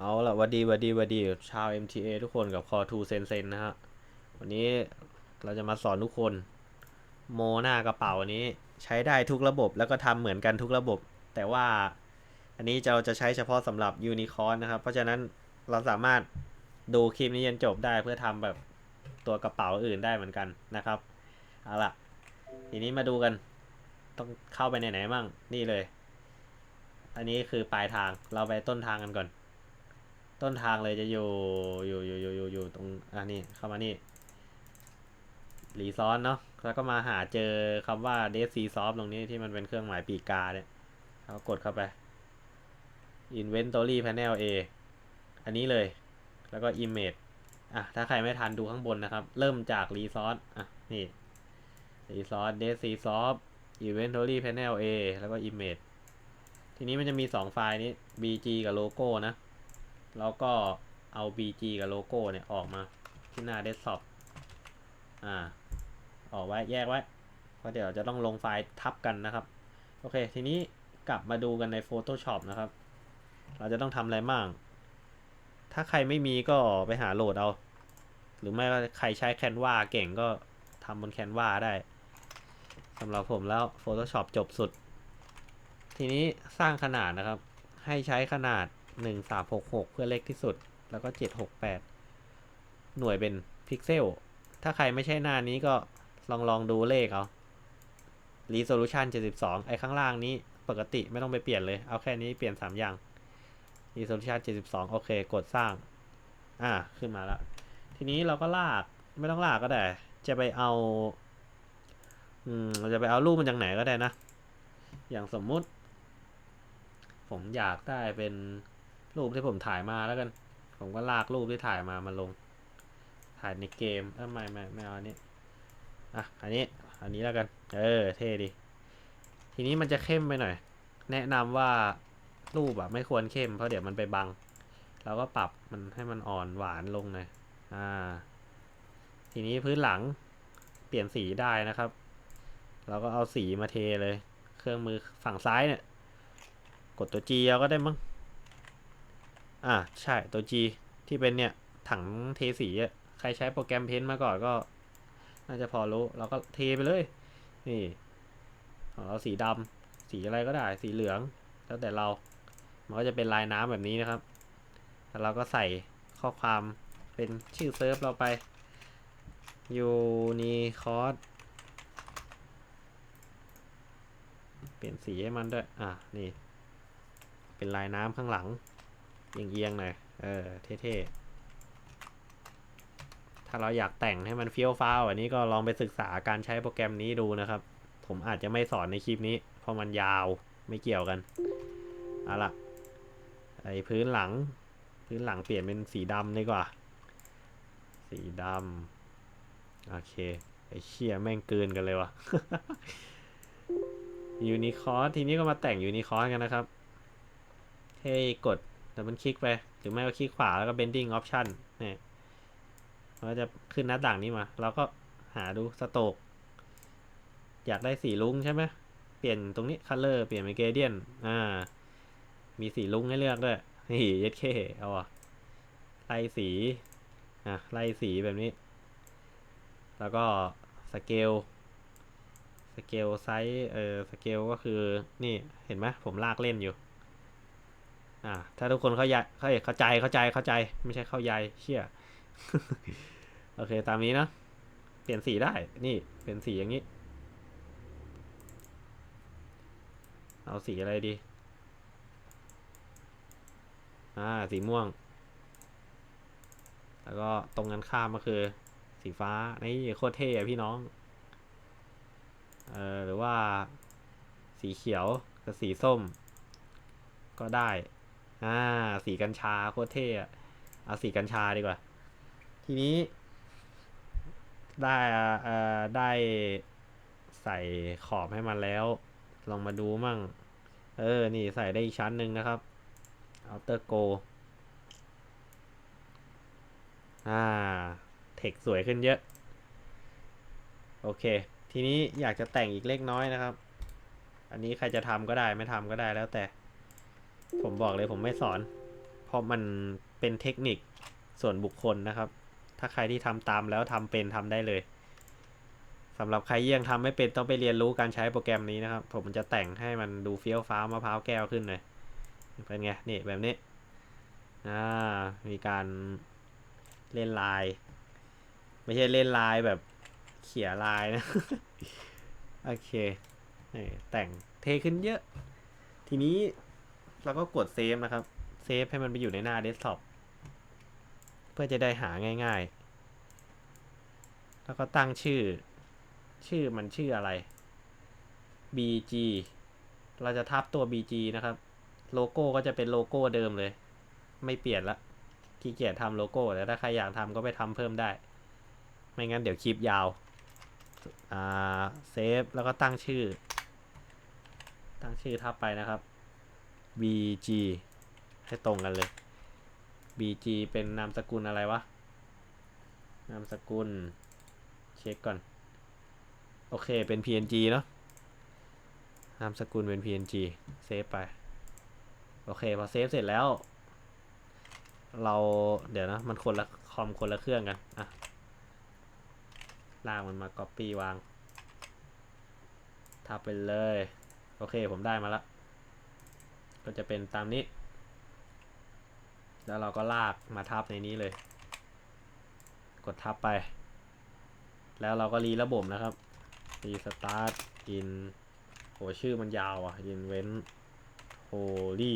เอาละวัดดีวัดดีวัดดีชาว MTA ทุกคนกับคอทูเซนเซนนะฮะ วันนี้เราจะมาสอนทุกคน โมหน้ากระเป๋านี้ใช้ได้ทุกระบบแล้วก็ทำเหมือนกันทุกระบบ แต่ว่าอันนี้เราจะใช้เฉพาะสำหรับยูนิคอร์นนะครับ เพราะฉะนั้นเราสามารถดูคลิปนี้จนจบได้เพื่อทำแบบตัวกระเป๋าอื่นได้เหมือนกันนะครับเอาละทีนี้มาดูกัน ต้องเข้าไปไหนๆมั่งนี่เลย อันนี้คือปลายทางเราไปต้นทางกันก่อน ต้นทางเลยจะอยู่อยู่อยู่อยู่อยู่อยู่ตรงอะนี่เข้ามานี่รีซอนเนาะแล้วก็มาหาเจอคำว่า d e c soft ตรงนี้ที่มันเป็นเครื่องหมายปีกาเนี่ยเรากดเข้าไป inventory panel A อันนี้เลย แล้วก็ image อะ ถ้าใครไม่ทันดูข้างบนนะครับ เริ่มจากรีซอนอะ นี่รีซอน d e c soft inventory panel A แล้วก็ image ทีนี้มันจะมี 2 ไฟล์นี้ bg กับโลโก้นะ แล้วก็เอา bg กับโลโก้เนี่ยออกมาที่หน้าเดสก์ท็อปอ่า ออกไว้แยกไว้เพราะเดี๋ยวจะต้องลงไฟล์ทับกันนะครับ โอเค ทีนี้กลับมาดูกันใน Photoshop นะครับ เราจะต้องทำอะไรบ้าง ถ้าใครไม่มีก็ไปหาโหลดเอา หรือไม่ก็ใครใช้ Canva เก่งก็ทำบน Canva ได้สำหรับผมแล้ว Photoshop จบสุด ทีนี้สร้างขนาดนะครับ ให้ใช้ขนาด 1366 เพื่อเล็กที่สุด แล้วก็ 768 หน่วยเป็นพิกเซล ถ้าใครไม่ใช่หน้านี้ก็ลองลองดูเลขเอา resolution 72 ไอ้ข้างล่างนี้ปกติไม่ต้องไปเปลี่ยนเลย เอาแค่นี้เปลี่ยน 3 อย่าง resolution 72 โอเค กดสร้าง อ่า ขึ้นมาแล้ว ทีนี้เราก็ลาก ไม่ต้องลากก็ได้ จะไปเอา อืมเราจะไปเอารูปมันจากไหนก็ได้นะ อย่างสมมุติ ผมอยากได้เป็น รูปที่ผมถ่ายมาแล้วกัน ผมก็ลากรูปที่ถ่ายมามาลง ถ่ายในเกมเอ้าไม่ไม่ไม่เอาอันนี้อะอันนี้อันนี้แล้วกัน เออ เท่ดีทีนี้มันจะเข้มไปหน่อย แนะนำว่ารูปอะไม่ควรเข้มเพราะเดี๋ยวมันไปบังเราก็ปรับมันให้มันอ่อนหวานลงหน่อยอ่า ทีนี้พื้นหลังเปลี่ยนสีได้นะครับ เราก็เอาสีมาเทเลย เครื่องมือฝั่งซ้ายเนี่ย กดตัว G เอาก็ได้มั้ง อ่าใช่ตัว G ที่เป็นเนี่ย ถังเทสีอะใครใช้โปรแกรมเพ้นมาก่อนก็ น่าจะพอรู้เราก็เทไปเลย นี่ของเราสีดำสีอะไรก็ได้สีเหลือง แล้วแต่เรา มันก็จะเป็นลายน้ำแบบนี้นะครับ แล้วเราก็ใส่ข้อความเป็นชื่อเซิร์ฟเราไป Unicode เปลี่ยนสีให้มันด้วย อะ นี่ เป็นลายน้ำข้างหลัง เอียงๆหน่อย เออ เท่ๆ ถ้าเราอยากแต่งให้มันเฟี้ยวฟ้าวอันนี้ก็ลองไปศึกษาการใช้โปรแกรมนี้ดูนะครับ ผมอาจจะไม่สอนในคลิปนี้ เพราะมันยาวไม่เกี่ยวกัน เอาล่ะไอพื้นหลัง พื้นหลังเปลี่ยนเป็นสีดำดีกว่า สีดำโอเค ไอเชี่ยแม่งเกินกันเลยวะยูนิคอร์ทีนี้ก็มาแต่งยูนิคอร์กันนะครับ ให้กด แต่มันคลิกไป หรือไม่ก็คลิกขวาแล้วก็ bending option เนี่ยมันก็จะขึ้นหน้าต่างนี้มา เราก็หาดูสโตก อยากได้สีลุ้งใช่ไหมเปลี่ยนตรงนี้ color เปลี่ยนเป็น gradient อ่า มีสีลุ้งให้เลือกด้วย นี่เย็ดเคเอาอะไล่สี อะ ไล่สีแบบนี้ แล้วก็สเกลสเกลไซส์ เออ สเกลก็คือ นี่ เห็นไหมผมลากเล่นอยู่ อ่า ถ้าทุกคนเข้าใจเข้าใจเข้าใจเข้าใจ ไม่ใช่เข้าใจเชี่ยโอเค ตามนี้นะ เปลี่ยนสีได้ นี่ เป็นสีอย่างนี้ เอาสีอะไรดี อ่า สีม่วง แล้วก็ตรงกันข้ามก็คือ สีฟ้า นี่โคตรเท่อะพี่น้อง เออหรือว่า สีเขียวกับสีส้ม ก็ได้ อ่า สีกัญชาโคตรเท่อะเอาสีกัญชาดีกว่า ทีนี้ ได้อ่าเอ่อได้ใส่ขอบให้มันแล้ว ลองมาดูมั่ง เออ นี่ใส่ได้อีกชั้นหนึ่งนะครับ outer go อ่า เทคสวยขึ้นเยอะ โอเค ทีนี้อยากจะแต่งอีกเล็กน้อยนะครับ อันนี้ใครจะทำก็ได้ไม่ทำก็ได้แล้วแต่ ผมบอกเลยผมไม่สอน เพราะมันเป็นเทคนิคส่วนบุคคลนะครับ ถ้าใครที่ทำตามแล้วทำเป็นทำได้เลยสำหรับใครยังทำไม่เป็นต้องไปเรียนรู้การใช้โปรแกรมนี้นะครับ ผมจะแต่งให้มันดูเฟี้ยวฟ้าวมะพร้าวแก้วขึ้นเลยเป็นไงนี่แบบนี้อ่ามีการเล่นลาย ไม่ใช่เล่นลายแบบเขี่ยลายนะ โอเคแต่งเทขึ้นเยอะ ทีนี้ เราก็กดเซฟนะครับ เซฟให้มันไปอยู่ในหน้าเดสก์ท็อป เพื่อจะได้หาง่ายๆ แล้วก็ตั้งชื่อ ชื่อมันชื่ออะไร BG เราจะทับตัว BG นะครับ โลโก้ก็จะเป็นโลโก้เดิมเลย ไม่เปลี่ยนละขี้เกียจทำโลโก้แต่ถ้าใครอยากทำก็ไปทำเพิ่มได้ ไม่งั้นเดี๋ยวคลิปยาว อ่า เซฟ แล้วก็ตั้งชื่อ ตั้งชื่อทับไปนะครับ BG ให้ตรงกันเลย BG เป็นนามสกุลอะไรวะ นามสกุล เช็คก่อน โอเคเป็น PNG เนาะนามสกุลเป็น PNG เซฟไป โอเค พอเซฟเสร็จแล้ว เราเดี๋ยวนะ มันคนละคอมคนละเครื่องกัน อะ ลากมันมา Copy วางทับไปเลย โอเค ผมได้มาแล้ว ก็จะเป็นตามนี้ แล้วเราก็ลากมาทับในนี้เลย กดทับไป แล้วเราก็รีระบบนะครับรีสตาร์ทอินโหชื่อมันยาวอะ invent holy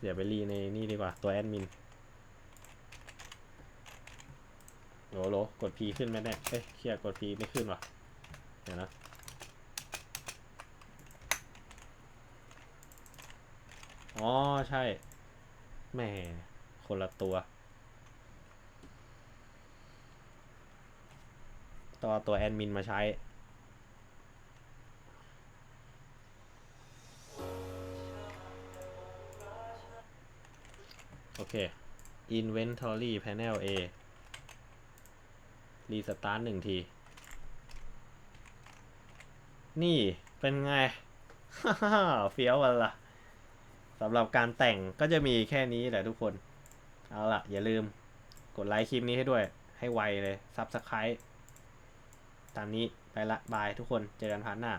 เดี๋ยวไปรีในนี่ดีกว่าตัวแอดมินโหลโหลกด P ขึ้นไหมเนี่ยเอ้ยเชียกด P ไม่ขึ้นว่ะ เดี๋ยวนะ อ๋อ ใช่แหม่คนละตัว ต่อตัวแอดมินมาใช้ โอเค Inventory Panel A รีสตาร์ทหนึ่งที นี่เป็นไงเฟี้ยววันละ สำหรับการแต่งก็จะมีแค่นี้แหละทุกคน เอาล่ะ อย่าลืมกดไลค์คลิปนี้ให้ด้วย ให้ไวเลยซับสไคร b e ตามนี้ไปละบายทุกคนเจอกันพาร์ทหน้า